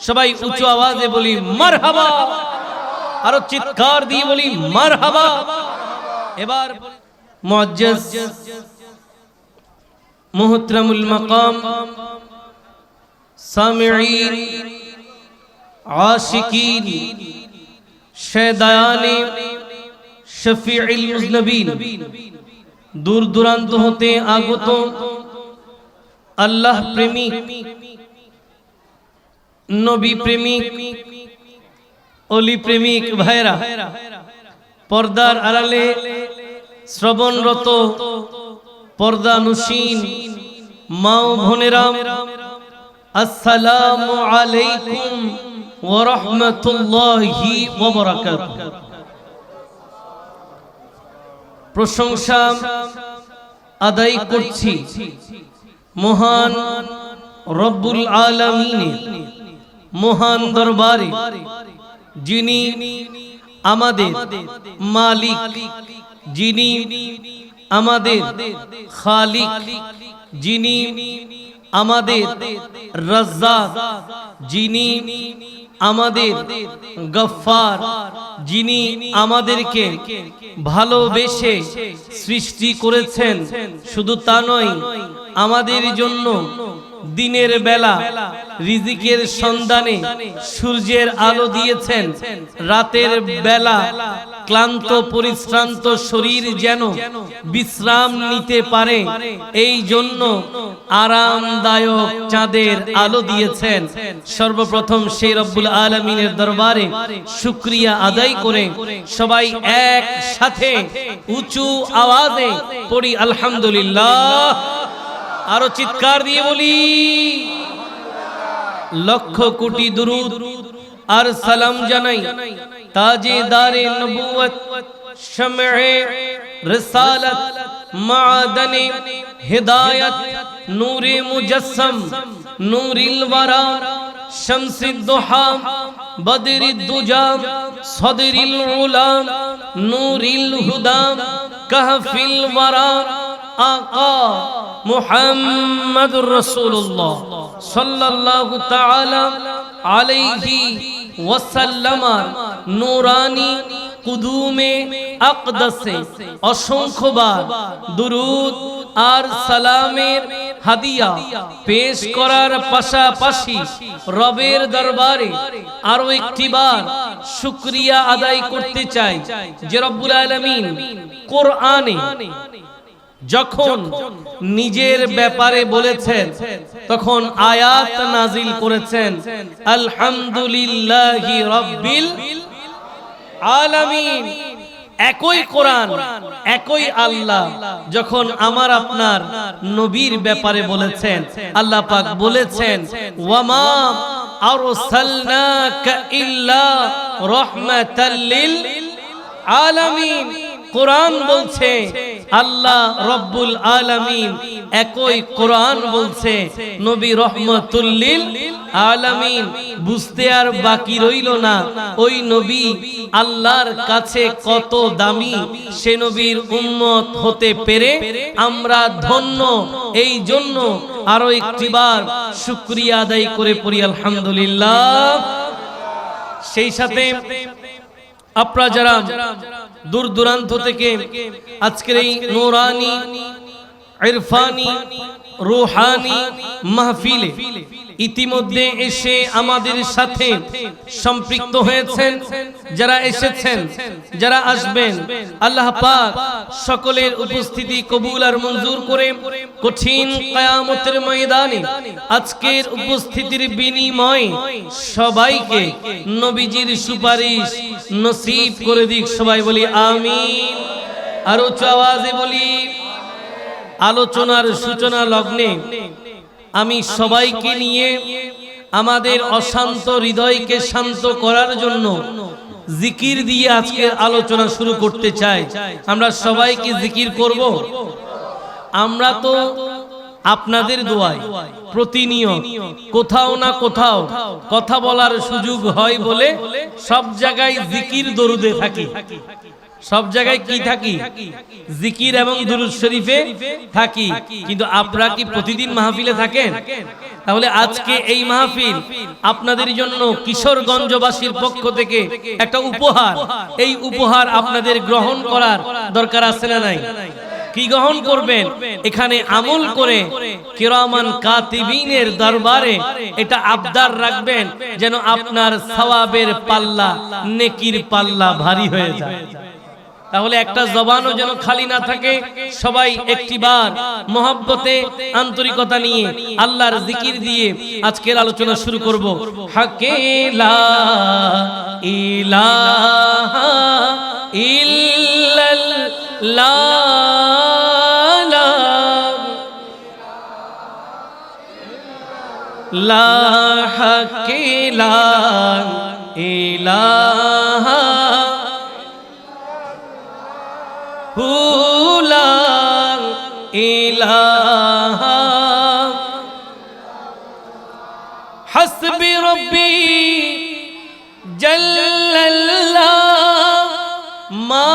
সবাই উঁচু আওয়াজে বলি মার হাবা আরও চিৎকার দিয়ে বলি মার হাবা এবার মুআজ্জাজ মুহতরামুল মাকাম সামিঈন আশিকিন শেদায়ানে শফিউল মুজনবিন দূর দূরান্ত হতে আগত আল্লাহ প্রেমিক নবী প্রেমিক, অলি প্রেমিক ভাইরা পর্দার আড়ালে শ্রবণরত পর্দা নুসীন মাও ভনেরাম আসসালামু আলাইকুম ওয়া রাহমাতুল্লাহি ওয়া বারাকাতুহু প্রশংসা আদায় করছি মহান রব্বুল আলামিনের। মহান দরবারে, যিনি আমাদের মালিক, যিনি আমাদের খালিক, যিনি আমাদের রাজ্জাক, যিনি আমাদের গফফার, যিনি আমাদেরকে ভালোবেসে সৃষ্টি করেছেন। শুধু তা নয়, আমাদের জন্য দিনের বেলা রিজিকের সন্ধানে সূর্যের আলো দিয়েছেন। রাতের বেলা ক্লান্ত, পরিশ্রান্ত শরীর যেন বিশ্রাম নিতে পারে, এই জন্য আরামদায়ক চাঁদের আলো দিয়েছেন। সর্বপ্রথম সেই রব্বুল আলমিনের দরবারে শুক্রিয়া আদায় করে সবাই এক সাথে উঁচু আওয়াজে পড়ি, আলহামদুলিল্লাহ। আরও চিৎকার দিয়ে বলি, লক্ষ কোটি দুরুদ আর সালাম জানাই তাজে দারে নবুয়ত শমে রিসালাত মাদানে হিদায়াত, নূরে মুজাসসাম, নূরিল ওয়ারা, শামসিদ দুহা বদরিদ দুজা, সদরিল উলা, নূরিল হুদা, কাহফিল ওয়ারা নূরানি কুদুমে আকদাসে অসংখ্যবার দুরুদ আর সালামের হাদিয়া পেশ করার পাশাপাশি রবের দরবারে আরও একটিবার শুকরিয়া আদায় করতে চাই যে রব্বুল আলমিন কোরআনে যখন নিজের ব্যাপারে বলেছেন, তখন আয়াত নাজিল করেছেন, আলহামদুলিল্লাহি রব্বিল আলামিন। একই কোরআন, একই আল্লাহ, যখন আমার আপনার নবীর ব্যাপারে বলেছেন, আল্লাহ পাক বলেছেন, ওয়ামা আরসালনাকা ইল্লা রাহমাতাল লিল আলামিন। কোরআন বলছে, আল্লাহ রব্বুল আলামিন একই কোরআন বলছে, নবী রহমতুল্লিল আলামিন বুঝতে আর বাকি রইল না, ওই নবী আল্লাহর কাছে কত দামি, সে নবীর উম্মত হতে পেরে আমরা ধন্য, এই জন্য আরও একটিবার শুক্রিয়া আদায় করে পড়ি, আলহামদুলিল্লাহ। সেই সাথে আপনারা যারা দূর দূরান্ত থেকে আজকের এই নোরানি, ইরফানি, রুহানি মাহফিলে ইতিমধ্যে এসে আমাদের সাথে সম্পৃক্ত হয়েছেন, যারা এসেছেন, যারা আসবেন, আল্লাহ পাক সকলের উপস্থিতি কবুল আর মঞ্জুর করে কঠিন কায়ামতের ময়দানে আজকের উপস্থিতির বিনিময়ে সবাইকে নবীজির সুপারিশ নসিব করে দিক, সবাই বলি আমিন। আর উচ্চ আওয়াজে বলি, আলোচনার সূচনা লগ্নে আমি সবাইকে নিয়ে আমাদের অশান্ত হৃদয়কে শান্ত করার জন্য জিকির দিয়ে আজকের আলোচনা শুরু করতে চাই। আমরা সবাইকে জিকির করব। আমরা তো আপনাদের দোয়ায় প্রতিনিয়ত কোথাও না কোথাও কথা বলার সুযোগ হয় বলে সব জায়গায় জিকির দরুদে থাকি। সব জায়গায় কি থাকি? জিকির এবং দুরুদ শরীফে থাকি। কিন্তু আপনারা কি প্রতিদিন মাহফিলে থাকেন? তাহলে আজকে এই মাহফিল আপনাদের জন্য কিশোরগঞ্জবাসীর পক্ষ থেকে একটা উপহার। এই উপহার আপনাদের গ্রহণ করার দরকার আছে না নাই? কি গ্রহণ করবেন? এখানে আমল করে কিরামান কাতিবিনের দরবারে এটা আবদার রাখবেন যেন আপনার সওয়াবের পাল্লা নেকির পাল্লা ভারী হয়ে যায়। তাহলে একটা জবানও যেন খালি না থাকে। সবাই একটিবার মহব্বতে আন্তরিকতা নিয়ে আল্লাহর জিকির দিয়ে আজকের আলোচনা শুরু করব। হাকেলা ইলাহা লা হাকিলা ইলাহা হুলা ইলাহা হাসবি রব্বি জাল্লাল্লাহ মা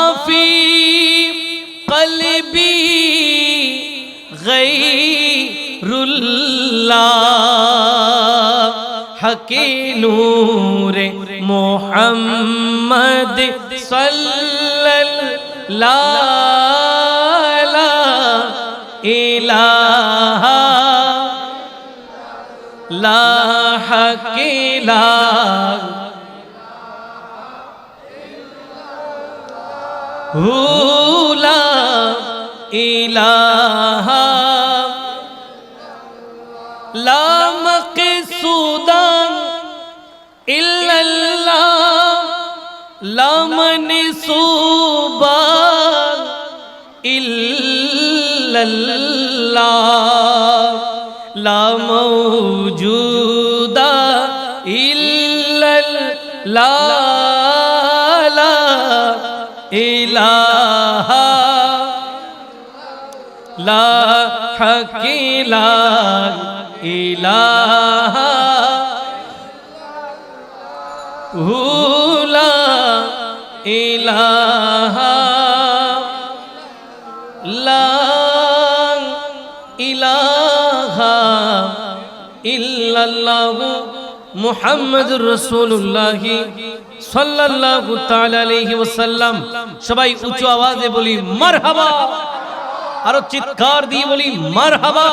নূরে মোহাম্মদ সাল্লাল্লাহু ইলাহা লা হাকিলা হুলা ইলাহা লা ইল্লাল্লাহ লা মনসুবান ইল্লাল্লাহ লা মওজুদা ইল্লাল্লাহ ইলাহা লা হাকিলা ইলাহা হুলা ইলাহা লা ইলাহা ইল্লাল্লাহ মুহাম্মাদুর রাসূলুল্লাহ সাল্লাল্লাহু তাআলা আলাইহি ওয়াসাল্লাম। সবাই উঁচু আওয়াজে বলি, মারহাবা! আরও চিৎকার দিয়ে বলি, মারহাবা!